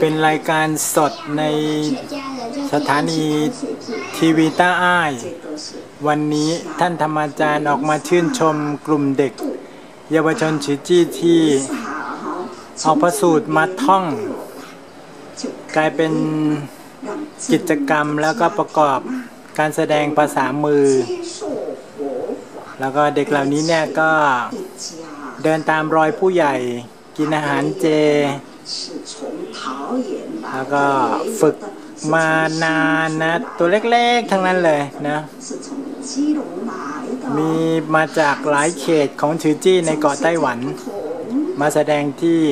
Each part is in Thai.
เป็นรายการสดในสถานีทีวีต้าอ้าย วันนี้ท่านธรรมอาจารย์ออกมาชื่นชมกลุ่มเด็ก เยาวชนชิจี้ที่เอาพระสูตรมาท่อง กลายเป็นกิจกรรมแล้วก็ประกอบการแสดงภาษามือ แล้วก็เด็กเหล่านี้เนี่ยก็เดินตามรอยผู้ใหญ่กินอาหารเจ แล้วก็ฝึกมานานนะตัวเล็กๆ ทั้งนั้นเลยนะ มีมาจากหลายเขตของชือจี้ในเกาะไต้หวัน มาแสดงที่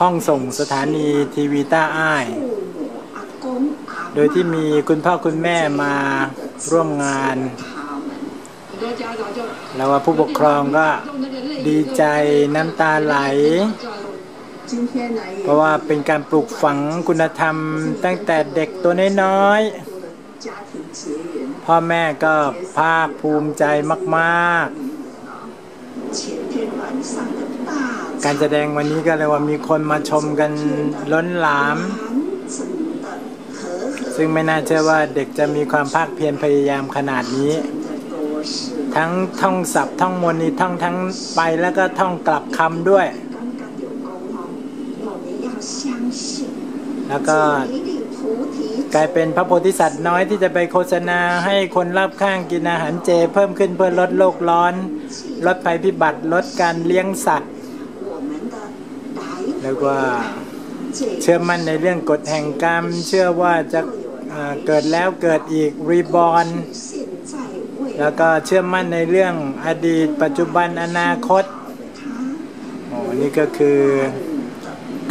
ห้องส่งสถานีทีวีต้าอ้าย โดยที่มีคุณพ่อคุณแม่มาร่วมงาน แล้วว่าผู้ปกครองก็ดีใจน้ำตาไหล เพราะว่าเป็นการปลูกฝังคุณธรรมตั้งแต่เด็กตัวน้อยๆ พ่อแม่ก็ภาคภูมิใจมากๆ การแสดงวันนี้ก็เลยว่ามีคนมาชมกันล้นหลาม ซึ่งไม่น่าเชื่อว่าเด็กจะมีความภาคเพียรพยายามขนาดนี้ ทั้งท่องศัพท์ท่องมนต์ท่องทั้งไปแล้วก็ท่องกลับคำด้วย แล้วก็กลายเป็นพระโพธิสัตว์น้อยที่จะไปโฆษณาให้คนรอบข้างกินอาหารเจ เพิ่มขึ้นเพื่อลดโลกร้อน ลดภัยพิบัติลดการเลี้ยงสัตว์แล้วก็เชื่อมั่นในเรื่องกฎแห่งกรรม เชื่อว่าจะเกิดแล้วเกิดอีกรีบอนแล้วก็เชื่อมั่นในเรื่องอดีต ปัจจุบันอนาคตโอ้นี่ก็คือ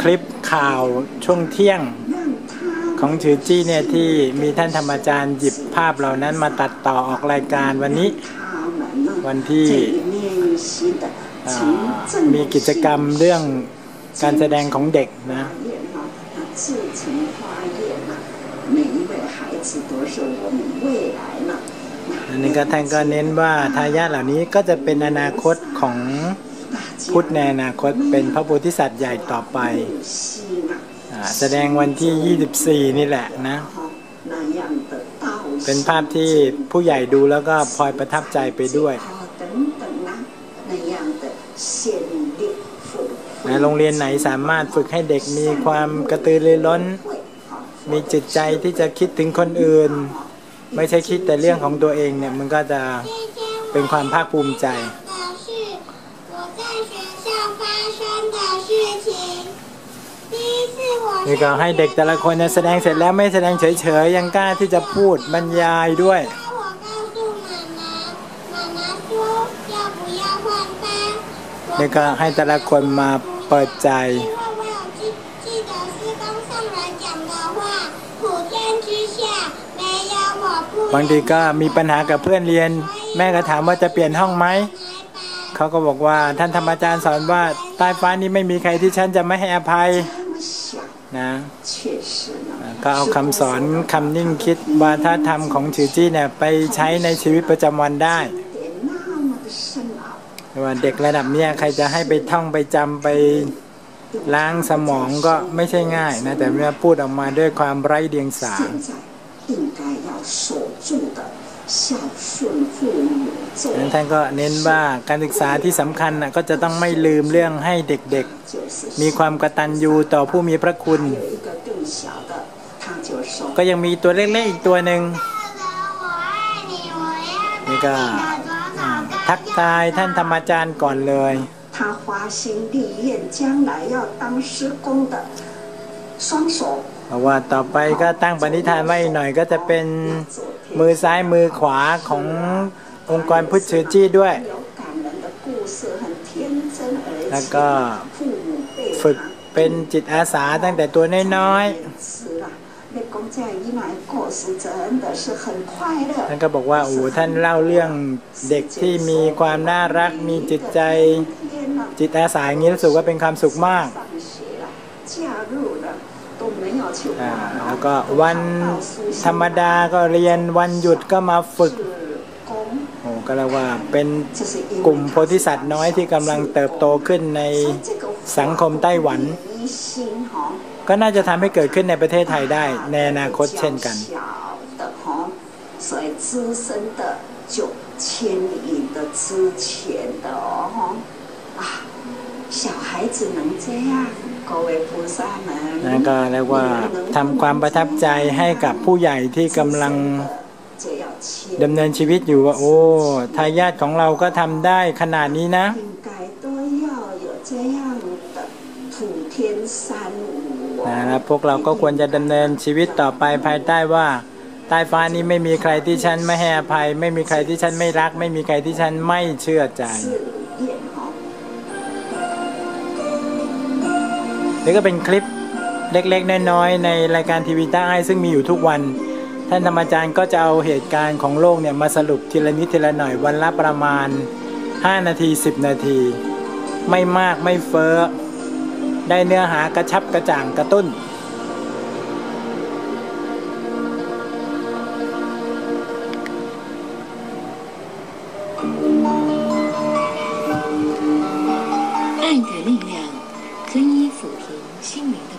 คลิปข่าวช่วงเที่ยงของชือจี้เนี่ยที่มีท่านธรรมอาจารย์หยิบภาพเหล่านั้นมาตัดต่อออกรายการวันนี้ วันที่มีกิจกรรมเรื่องการแสดงของเด็กนะอันนี้ก็ท่านก็เน้นว่าทายาทเหล่านี้ก็จะเป็นอนาคตของ พุทธในอนาคตเป็นพระโพธิสัตว์ใหญ่ต่อไปแสดงวันที่ 24 นี่แหละนะ เป็นภาพที่ผู้ใหญ่ดูแล้วก็พลอยประทับใจไปด้วยโรงเรียนไหนสามารถฝึกให้เด็กมีความกระตือรือร้น มีจิตใจที่จะคิดถึงคนอื่น ไม่ใช่คิดแต่เรื่องของตัวเองเนี่ย มันก็จะเป็นความภาคภูมิใจ นี่ก็ให้เด็กแต่ละคนแสดงเสร็จแล้วไม่แสดงเฉยๆยังกล้าที่จะพูดบรรยายด้วยนี่ก็ให้แต่ละคนมาเปิดใจบางทีก็มีปัญหากับเพื่อนเรียน แม่ก็ถามว่าจะเปลี่ยนห้องไหม เขาก็บอกว่าท่านธรรมอาจารย์สอนว่าใต้ฟ้านี้ไม่มีใครที่ฉันจะไม่ให้อภัยนะก็เอาคำสอนคำนิ่งคิดวาทธรรมของชือจี้เนี่ยไปใช้ในชีวิตประจำวันได้ว่าเด็กระดับเนี้ยใครจะให้ไปท่องไปจำไปล้างสมองก็ไม่ใช่ง่ายนะแต่เมื่อพูดออกมาด้วยความไร้เดียงสา นั้นท่านก็เน้นว่าการศึกษาที่สำคัญนะก็จะต้องไม่ลืมเรื่องให้เด็กๆ มีความกตัญญูต่อผู้มีพระคุณ ก็ยังมีตัวเล็กๆอีกตัวหนึ่งนี่ก็ทักทายท่านธรรมอาจารย์ก่อนเลย他花心立愿将来要当师公的双手เพราะว่าต่อไปก็ตั้งปณิธานไว้หน่อยก็จะเป็น มือซ้ายมือขวาขององค์กรพุทธเชจี้ด้วย แล้วก็ฝึกเป็นจิตอาสาตั้งแต่ตัวน้อยๆท่านก็บอกว่าโอ้ท่านเล่าเรื่องเด็กที่มีความน่ารักมีจิตใจจิตอาสาอย่างนี้รู้สึกว่าเป็นความสุขมาก แล้วก็วันธรรมดาก็เรียนวันหยุดก็มาฝึกโอ้ก็เรียกว่าเป็นกลุ่มโพธิสัตว์น้อยที่กำลังเติบโตขึ้นในสังคมไต้หวัน ก็น่าจะทำให้เกิดขึ้นในประเทศไทยได้ ในอนาคตเช่นกันอ 小孩子能这样，各位菩萨 นั่น 们， ก็เรียกว่าทำความประทับใจให้กับผู้ใหญ่ที่กำลัง 就要牵 ดำเนินชีวิตอยู่ว่า โอ้ทายาทของเราก็ทำได้ขนาดนี้นะ 应该都要有这样的土天三无哦 นะแล้วพวกเราก็ควรจะดำเนินชีวิตต่อไปภายใต้ว่าใต้ฟ้านี้ไม่มีใครที่ฉันไม่ให้อภัย ไม่มีใครที่ฉันไม่รัก ไม่มีใครที่ฉันไม่เชื่อใจ นี่ก็เป็นคลิปเล็กๆน้อยๆในรายการทีวีใต้ซึ่งมีอยู่ทุกวัน ท่านธรรมอาจารย์ก็จะเอาเหตุการณ์ของโลกเนี่ยมาสรุปทีละนิดทีละหน่อยวันละประมาณ 5 นาที 10 นาที ไม่มากไม่เฟ้อได้เนื้อหากระชับกระจ่างกระตุ้น